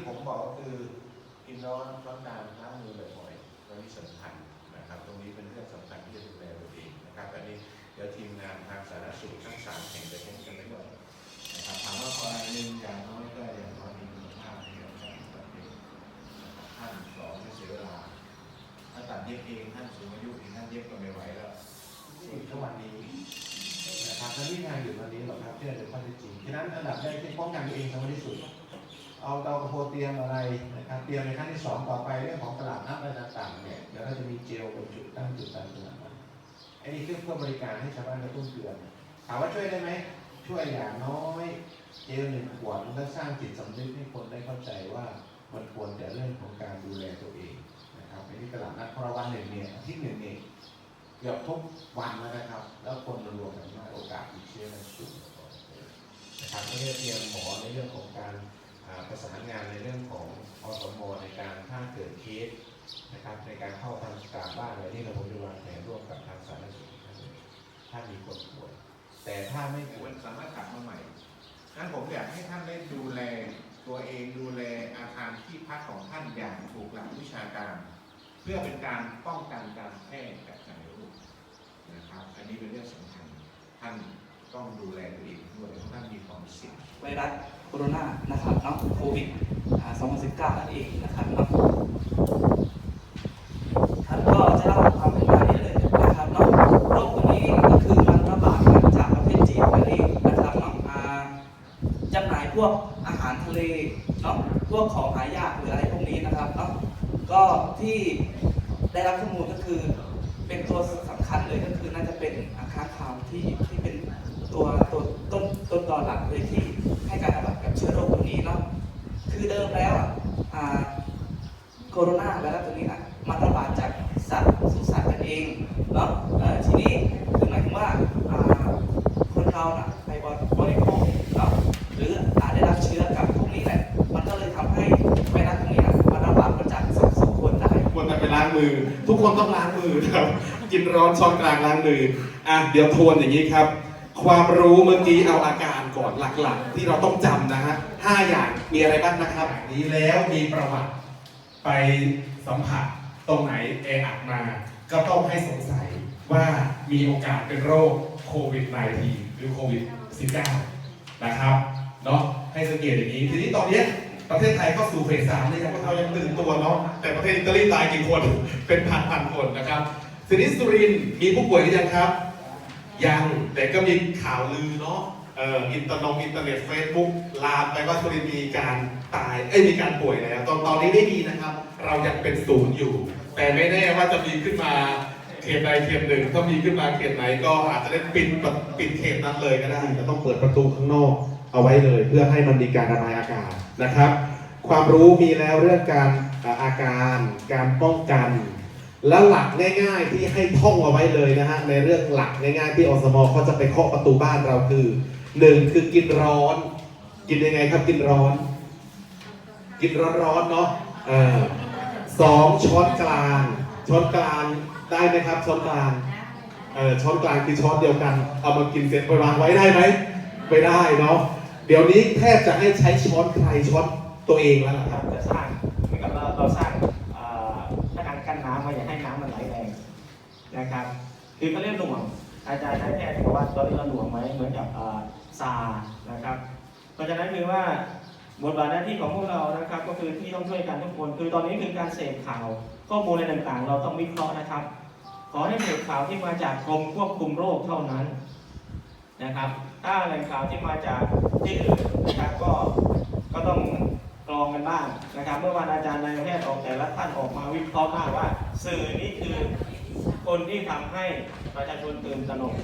ที่ผมบอกก็คือกินร้อนร้อนนานล้างมือบ่อยๆตรงนี้สำคัญนะครับ ตรงนี้เป็นเรื่องสำคัญที่จะดูแลตัวเองนะครับอันนี้เดี๋ยวทีมงานทางสาธารณสุขทั้งสามแห่งจะเช็คกันไปด้วยนะครับถามว่าข้อใดหนึ่งอย่างน้อยก็อย่างน้อยมีคุณภาพในการจัดตัดเย็บนะครับท่านสองไม่เสียเวลาถ้าตัดเย็บเองท่านสูงอายุเองท่านเย็บก็ไม่ไหวแล้วนี่ทุกวันนี้นะครับและที่งานอยู่ตอนนี้หรอกครับที่เราจะข้อเท็จจริงฉะนั้นอันดับแรกที่ป้องกันตัวเองสำคัญที่สุด เอาเตากระโพเตรียมอะไรนะครับเตรียมในขั้นที่สองต่อไปเรื่องของตลาดนัดอะไรต่างๆเนี่ยเดี๋ยวเราจะมีเจลบรรจุดตั้งจุดตั้งตลาดนัดไอ้นี่คือเพื่อบริการให้ชาวบ้านกระตุ้นเตือนถามว่าช่วยได้ไหมช่วยอย่างน้อยเจลหนึ่งขวดมันก็สร้างจิตสำนึกให้คนได้เข้าใจว่ามันควรแต่เรื่องของการดูแลตัวเองนะครับในที่ตลาดนัดพราะวันหนึ่งเนี่ยอาทิตย์หนึ่งเนี่ยเกือบทุกวันแล้วนะครับ แล้วคนมารวมกันมากโอกาสติดเชื้อมันสูงนะครับไม่ได้เตรียมหมอในเรื่องของการ ประสานงานในเรื่องของอสมในการถ้าเกิดเคสนะครับในการเข้าทำการบ้านอะไรที่เราควรจะวางแผนร่วมกับทางสาธารณสุขถ้ามีคนป่วยแต่ถ้าไม่ป่วยสามารถกลับมาใหม่นั้นผมอยากให้ท่านได้ดูแลตัวเองดูแลอาคารที่พักของท่านอย่างถูกหลักวิชาการ เพื่อเป็นการป้องกันการแพร่กระจายโรคนะครับ อันนี้เป็นเรื่องสำคัญท่านต้องดูแลตัวเองด้วยเพราะท่านมีความเสี่ยงไวรัสโคโรนานะครับเนาะ วิด 2019 นั่นเองนะครับเนาะท่านก็จะเล่าความเป็นมาได้เลยนะครับเนาะโรคตัวนี้ก็คือมันระบาดมาจากประเทศจีนนั่นเองนะครับเนาะจำหน่ายพวกอาหารทะเลเนาะพวกของหายากหรืออะไรพวกนี้นะครับเนาะก็ที่ได้รับข้อมูลก็คือเป็นตัวสำคัญเลยก็คือน่าจะเป็นอาคาข่าวที่ที่เป็นตัวตัวต้นต้นตอหลักเลยที่ให้การระบาดกับเชื้อโรคตัวนี้เนาะคือเดิมแล้วอะอ่า โคโรนาไวรัสตัวนี้อะมันระบาดจากสัตว์สู่สัตว์กันเองเนาะเอ่อทีนี้คือหมายถึงว่าอ่าคนเราน่ะไปบริโภคเนาะหรืออาจได้รับเชื้อกับพวกนี้แหละมันก็เลยทำให้ไวรัสตรงนี้อะมันระบาดมาจากสัตว์สู่คนได้ควรจะไปล้างมือ ทุกคนต้องล้างมือครับกินร้อนช้อนกลางล้างมืออะเดี๋ยวทวนอย่างนี้ครับ ความรู้เมื่อกี้เอาอาการก่อนหลักๆ ที่เราต้องจำนะฮะห้าอย่างมีอะไรบ้างนะครับ นี้แล้วมีประวัติ ไปสัมผัสตรงไหนแออัดมา ก็ต้องให้สงสัยว่ามีโอกาสเป็นโรคโควิด -19 หรือโควิด -19 นะครับเนาะให้สังเกตอย่างนี้ ทีนี้ตอนนี้ประเทศไทยเข้าสู่เฟสสามเลยยังเรายังตื่นตัวเนาะแต่ประเทศอิตาลีตายกี่คน เป็นพันพันๆคนนะครับทีนี้สุรินมีผู้ป่วยหรือยังครับ ยังแต่ก็มีข่าวลือเนาะ อ่ออินเตอร์นงอินเทอร์เน็ตเฟซบุ๊กลามไปว่าสุรินมีการตายเอ้ยมีการป่วยแล้ว ตอนตอนนี้ไม่มีนะครับ เรายังเป็นศูนย์อยู่ แต่ไม่แน่ว่าจะมีขึ้นมาเขตใดเขตหนึ่งถ้ามีขึ้นมาเขตไหนก็อาจจะได้ปิดปิดเขตนั้นเลยก็ได้จะต้องเปิดประตูข้างนอกเอาไว้เลย เพื่อให้มันมีการระบายอากาศนะครับ ความรู้มีแล้วเรื่องการอาอาการการป้องกัน และหลักง่ายๆที่ให้ท่องเอาไว้เลยนะฮะในเรื่องหลักง่ายๆที่อสมเขาจะไปเคาะประตูบ้านเราคือ หนึ่งคือกินร้อน กินยังไงครับกินร้อน กินร้อนๆเนาะสองช้อนกลาง ช้อนกลางได้ไหมครับ ช้อนกลางเออช้อนกลางคือช้อนเดียวกัน เอามากินเสร็จไปวางไว้ได้ไหมไม่ได้เนาะเดี๋ยวนี้แทบจะให้ใช้ช้อนใครช้อนตัวเองแล้วล่ะครับจะสร้างเหมือนกับเราเราสร้างเอ่อถ้าการกั้นน้ำไว้อย่าให้น้ำมันไหลแรงนะครับ คือเขาเรียกหน่วง อาจารย์นายแพทย์บอกว่าตอนนี้เราหน่วงไหมเหมือนกับอ่อซานะครับ เพราะฉะนั้นคือว่าบทบาทหน้าที่ของพวกเรานะครับ ก็คือที่ต้องช่วยกันทุกคน คือตอนนี้คือการเสพข่าวข้อมูลอะไรต่างๆ เราต้องวิเคราะห์นะครับ ขอให้เสพข่าวที่มาจากกรมควบคุมโรคเท่านั้นนะครับ ถ้าแหล่งข่าวที่มาจากที่อื่นนะครับก็ก็ต้องกรองกันบ้างนะครับ เมื่อวานอาจารย์นายแพทย์ออกแต่ละท่านออกมาวิเคราะห์มากว่า สื่อนี่คือ คนที่ทำให้ประชาชนตื่นตระหนก